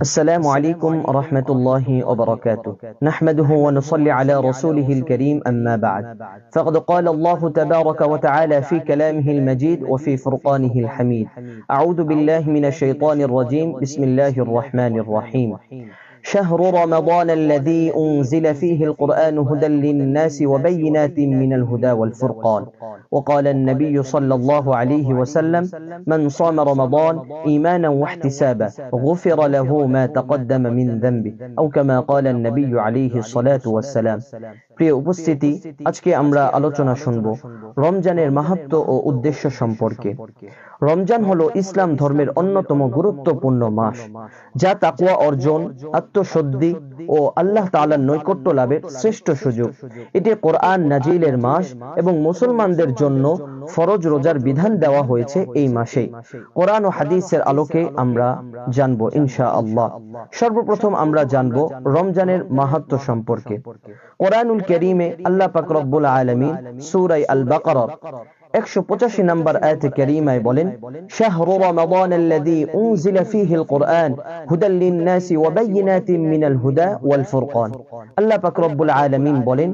السلام عليكم ورحمة الله وبركاته. نحمده ونصلي على رسوله الكريم أما بعد. فقد قال الله تبارك وتعالى في كلامه المجيد وفي فرقانه الحميد. أعوذ بالله من الشيطان الرجيم. بسم الله الرحمن الرحيم. شهر رمضان الذي أنزل فيه القرآن هدى للناس وبينات من الهدى والفرقان. وقال النبي صلى الله عليه وسلم من صام رمضان إيمانا واحتسابا غفر له ما تقدم من ذنبه أو كما قال النبي عليه الصلاة والسلام প্রিয় উপস্থিতি আজকে আমরা আলোচনা শুনব রমজানের মাহাত্ম ও উদ্দেশ্য সম্পর্কে রমজান হলো ইসলাম ধর্মের অন্যতম গুরুত্বপূর্ণ মাস যা তাকুয়া অর্জন আত্মশুদ্ধি ও আল্লাহ তাআলার নৈকট্য লাভের শ্রেষ্ঠ সুযোগ এটি কোরআন নাজিলের মাস এবং মুসলমানদের জন্য ফরজ রোজার বিধান দেওয়া হয়েছে এই মাসে। কোরআন ও হাদিসের আলোকে আমরা জানব ইনশা আল্লাহ সর্বপ্রথম আমরা জানব রমজানের মাহাত্ম সম্পর্কে। কোরআনুল কেরিমে আল্লাহ পাক আলমী সুরাই আল বাকর একশো পঁচাশি নম্বর আয়াতে কারিমায় বলেন শাহরু রমাদান الذي أنزل فيه القرآن هدى للناس وبينات من الهدى والفرقان আল্লাহ পাক রব্বুল আলামিন বলেন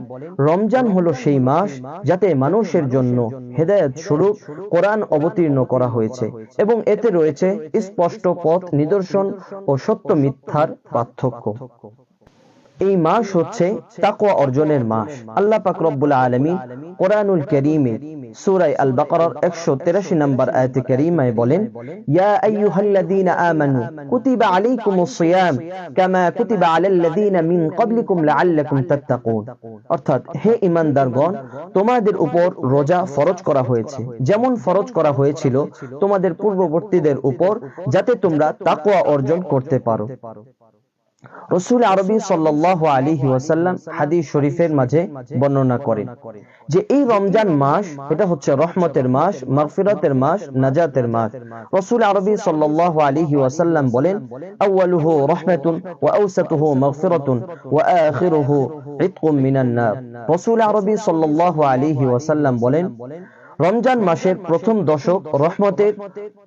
রমজান হলো সেই মাস যাতে মানুষের জন্য হেদায়েত স্বরূপ কোরআন অবতীর্ণ করা হয়েছে এবং এতে রয়েছে স্পষ্ট পথ নিদর্শন ও সত্য মিথ্যার পার্থক্য এই মাস হচ্ছে তাকওয়া অর্জনের মাস। আল্লাহ পাক রব্বুল আলামিন কোরআনুল কারীমে সূরা আল বাকারার 183 নম্বর আয়াতে কারীমায় বলেন, ইয়া অর্থাৎ, হে ঈমানদারগণ, তোমাদের উপর রোজা ফরজ করা হয়েছে। যেমন ফরজ করা হয়েছিল তোমাদের পূর্ববর্তীদের উপর, যাতে তোমরা তাকওয়া অর্জন করতে পারো। রসুল আরবি সাল্লাহ আলী ওয়াসাল্লাম হাদিস শরীফের মাঝে বর্ণনা করেন যে এই রমজান মাস এটা হচ্ছে রহমতের মাস মাগফিরাতের মাস নাজাতের মাস। রসুল আরবি সাল্লাহ আলী ওয়াসাল্লাম বলেন আউয়ালুহু রহমাতুন ওয়া আওসাতুহু মাগফিরাতুন ওয়া আখিরুহু ইতকুম মিনান নার। রসুল আরবি সাল্লাহ আলী ওয়াসাল্লাম বলেন রমজান মাসের প্রথম দশক রহমতের,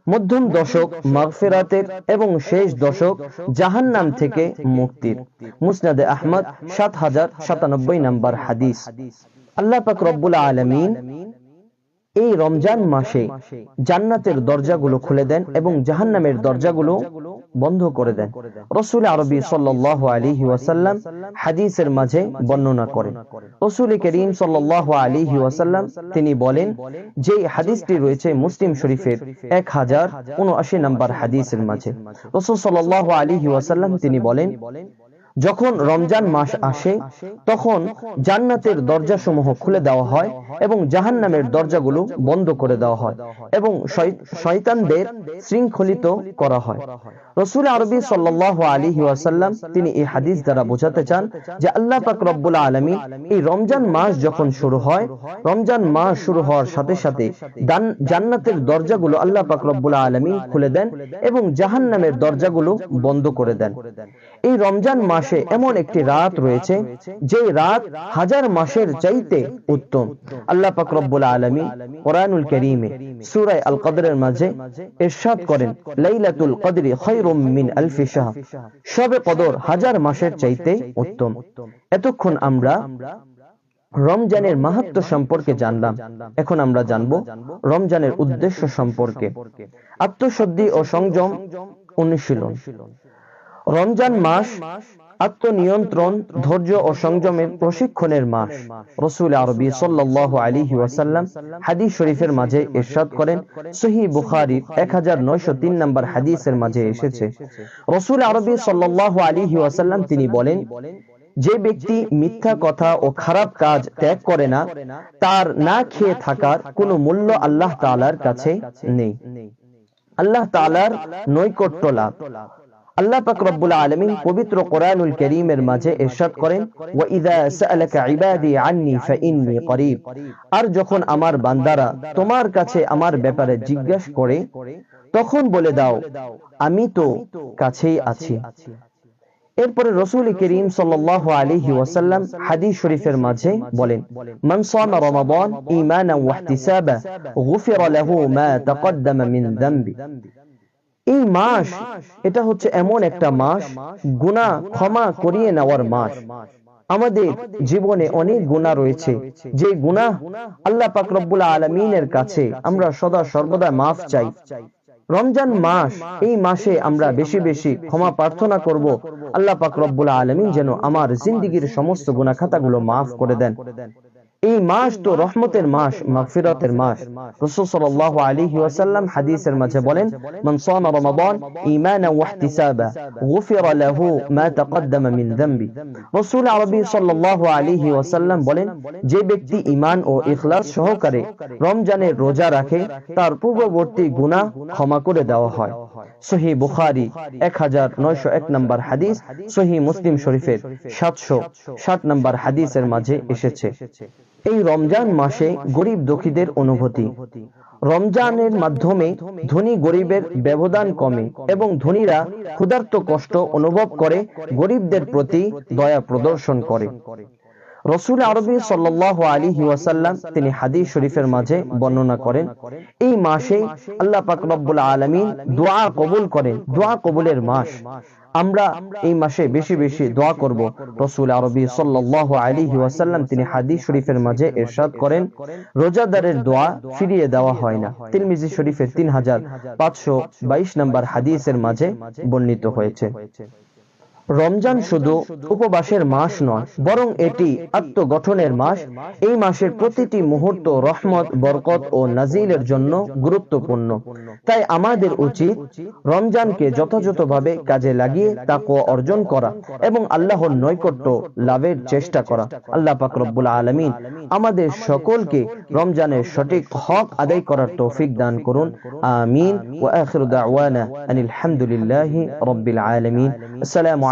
মধ্যম দশক মাগফেরাতের এবং শেষ দশক জাহান নাম থেকে মুক্তির। মুসনাদে আহমদ, সাত হাজার সাতানব্বই নাম্বার হাদিস। আল্লাহ পাক রব্বুল আলমিন এই রমজান মাসে জান্নাতের দরজাগুলো খুলে দেন এবং জাহান্নামের দরজাগুলো বন্ধ করে দেন। রসুল আরবি সাল্লাহ আলিহি ওয়াসাল্লাম হাদিসের মাঝে বর্ণনা করেন। রসুল করিম সাল্লাহ আলিহি ওয়াসাল্লাম তিনি বলেন যে হাদিসটি রয়েছে মুসলিম শরীফের এক হাজার উনআশি নম্বর হাদিসের মাঝে। রসুল সাল্লাহ আলিহি ওয়াসাল্লাম তিনি বলেন যখন রমজান মাস আসে, তখন জান্নাতের দরজা সমূহ খুলে দেওয়া হয় এবং জাহান্নামের দরজাগুলো বন্ধ করে দেওয়া হয় এবং শয়তানদের শৃঙ্খলিত করা হয়। রসুল আরবি সাল্লাহ আলী ওয়াসাল্লাম তিনি এই হাদিস দ্বারা বোঝাতে চান যে আল্লাহ পাক রব্বুল আলমী এই রমজান মাস যখন শুরু হয়, রমজান মাস শুরু হওয়ার সাথে সাথে জান্নাতের দরজাগুলো আল্লাহ পাক রব্বুল আলমী খুলে দেন এবং জাহান্নামের দরজাগুলো বন্ধ করে দেন। এই রমজান মাসে এমন একটি রাত রয়েছে যে রাত হাজার মাসের চাইতে উত্তম। আল্লাহ পাক আলমী কোরআনুল করিমে সুরায় আল কদরের মাঝে ইরশাদ করেন, লাইলাতুল কদরি খৈরুম মিন আলফি শাহ সবে কদর হাজার মাসের চাইতে উত্তম। এতক্ষণ আমরা রমজানের মাহাত্ম সম্পর্কে জানলাম। এখন আমরা জানব রমজানের উদ্দেশ্য সম্পর্কে। আত্মশুদ্ধি ও সংযম অনুশীলন। রমজান মাস আত্মনিয়ন্ত্রণ, ধৈর্য ও সংযমের প্রশিক্ষণের মাস। রসুল আরবি সাল্লাহ আলী ওয়াসাল্লাম হাদিস শরীফের মাঝে ইরশাদ করেন। সহি বুখারির এক হাজার নয়শো তিন নম্বর হাদিসের মাঝে এসেছে। রসুল আরবি সাল্লাহ আলী ওয়াসাল্লাম তিনি বলেন, যে ব্যক্তি মিথ্যা কথা ও খারাপ কাজ ত্যাগ করে না, তার না খেয়ে থাকার কোনো মূল্য আল্লাহ তালার কাছে নেই। আল্লাহ তালার নৈকট্য লাভ। আল্লাহ পাক রব্বুল আলামিন পবিত্র কোরআনুল কারীমের মাঝে ইরশাদ করেন আর যখন আমার বান্দারা তোমার কাছে আমার ব্যাপারে জিজ্ঞাসা করে, তখন বলে দাও, আমি তো কাছেই আছি। এরপরে রসুল করিম সাল্লাহ আলিহি ওয়াসাল্লাম হাদিস শরীফের মাঝে বলেন, মান সামা রমাদান ঈমানান ওয়া ইহতিসাবা গুফিরা লাহু মা তাকদ্দামা মিন যামবি এই মাস এটা হচ্ছে এমন একটা মাস, গুনাহ ক্ষমা করিয়ে নেওয়ার মাস। আমাদের জীবনে অনেক গুণা রয়েছে। যে গুনাহ আল্লাহ পাক রব্বুল আলমিনের কাছে আমরা সদা সর্বদা মাফ চাই। রমজান মাস, এই মাসে আমরা বেশি বেশি ক্ষমা প্রার্থনা করব। আল্লাহ পাক রব্বুল আলমিন যেন আমার জিন্দিগির সমস্ত গুণা খাতাগুলো মাফ করে দেন। এই মাস তো রহমতের মাস, মাগফিরাতের মাস। রাসূল সাল্লাল্লাহু আলাইহি ওয়াসাল্লাম হাদিসের মাঝে বলেন, মান সামা রমাদান ঈমানান ওয়া ইহতিসাবা গুফিরা লাহু মা তাকদ্দামা মিন যামবি রাসূল আরবি সাল্লাল্লাহু আলাইহি ওয়াসাল্লাম বলেন, যে ব্যক্তি ঈমান ও ইখলাস সহকারে রমজানের রোজা রাখে, তার পূর্ববর্তী গুনাহ ক্ষমা করে দেওয়া হয়। সহি বুখারি, এক হাজার নয়শো এক নম্বর হাদিস, সহি মুসলিম শরীফের সাতশো ষাট নম্বর হাদিসের মাঝে এসেছে। এই রমজান মাসে গরিব দুঃখীদের অনুভূতি। রমজানের মাধ্যমে ধনী গরিবের ব্যবধান কমে এবং ধনীরা ক্ষুধার্ত কষ্ট অনুভব করে গরিবদের প্রতি দয়া প্রদর্শন করে। রসুল আরবি সাল্লাহ আলী ওয়াসাল্লাম তিনি হাদিস শরীফের মাঝে বর্ণনা করেন, এই মাসে আল্লাহ পাক রব্বুল আলমিন দোয়া কবুল করেন, দোয়া কবুলের মাস। আমরা এই মাসে বেশি বেশি দোয়া করব। রসুল আরবি সাল্লাহ আলী ওয়াসাল্লাম তিনি হাদিস শরীফের মাঝে এরশাদ করেন, রোজাদারের দোয়া ফিরিয়ে দেওয়া হয় না। তিরমিজি শরীফের তিন হাজার পাঁচশো বাইশ নম্বর হাদিসের মাঝে বর্ণিত হয়েছে। রমজান শুধু উপবাসের মাস নয়, বরং এটি আত্মগঠনের মাস। এই মাসের প্রতিটি মুহূর্ত রহমত, বরকত ও নাজিলের জন্য গুরুত্বপূর্ণ। তাই আমাদের উচিত রমজানকে যথাযথভাবে কাজে লাগিয়ে তাকে অর্জন করা এবং আল্লাহর নৈকট্য লাভের চেষ্টা করা। আল্লাহ পাক রব্বুল আলমিন আমাদের সকলকে রমজানের সঠিক হক আদায় করার তৌফিক দান করুন। আমিন। ওয়া আখিরু দাওয়ানা আনিল হামদুলিল্লাহি রাব্বিল আলামিন। আসসালামু